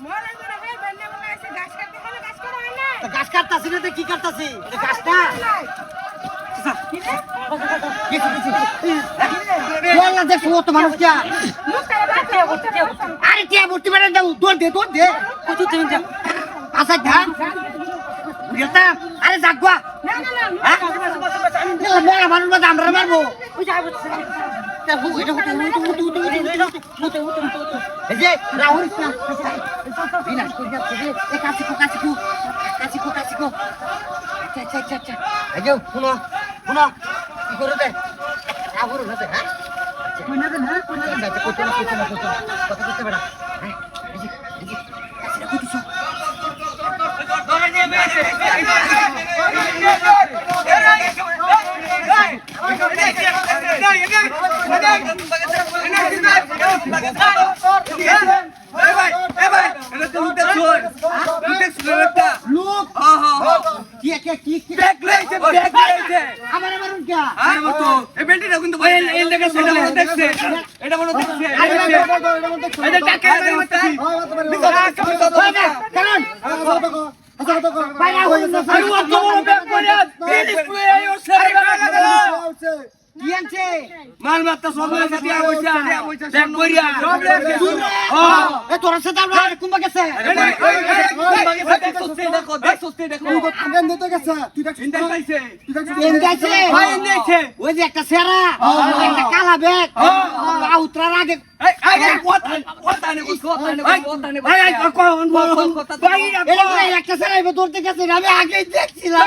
গাছ গাছ হয় না গাছ কাটতাছি না কি কাটতাছি গাছটা বললা দেখো ও তো মানুষ কে আরে কে ভর্তি বেড়ে দাও দৌড় দে দৌড় দে কত তুমি যা আচ্ছা ধান বুঝতা আরে জাগবা না না না হ্যাঁ মেরা মানুষ বাদ আমরা মারবো রাহুল বিনাশ করে যাচ্ছে রে এ কাছি কো কাছি কো কাছি কো কাছি কো আচ্ছা আচ্ছা আচ্ছা আচ্ছা এই যে শুনো শুনো কি করে দে আবুর হবে হ্যাঁ কইনা দে না কইনা দে আচ্ছা কইতে না কইতে না না কথা কইতে বেড়া হ্যাঁ এই যে এই যে কাছিটা কইতেছ লোক কি কি কি কি আমার আমার কে এটা মনে দেখছে আরে এটা টাকা কারণ বাইরে হইছে আমি অত বড় ব্যাগ করে ডিসপ্লে এই ও সারা কি আনছে মাল মাত্রা সব হয়েছে দিয়া বইছা ব্যাগ কইরা এ তোর সাথে আমরা কুম্বা গেছে? ওই যে একটা সেরা একটা কালা ব্যাগ আগে একটা সেরা এবার ধরতে গেছে আমি আগেই দেখছিলাম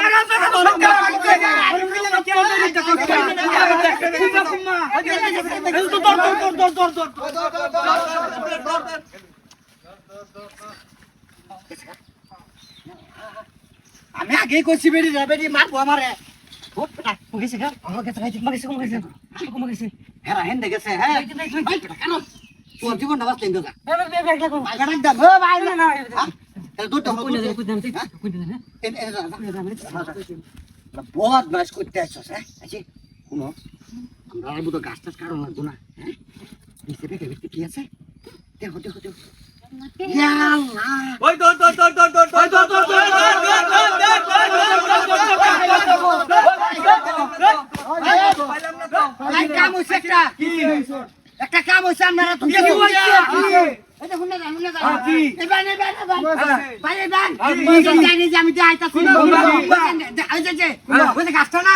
ওট পেটা মুগেছে গা মুগেছে গাইছে মুগেছে মুগেছে মুগেছে হেরা হেন্দে গেছে হ্যাঁ ভাই পেটা কেন তোর জীবন না বাঁচলেন দাদা মাছ করতে আসছ হ্যাঁ শুনো আমরা বুধ গাছ টাছ কারণ লাগতো না হ্যাঁ কি আছে দেখো দেখো দেখো ইয়াল্লাহ ভাই কাম হইছে একটা একটা কাম হইছে আপনারা তো কি হইছে এটা শুনে যান শুনে যান এবার এবার এবার ভাই এবার এই জানি যে আমি যে ওই ওই যে গাছটা না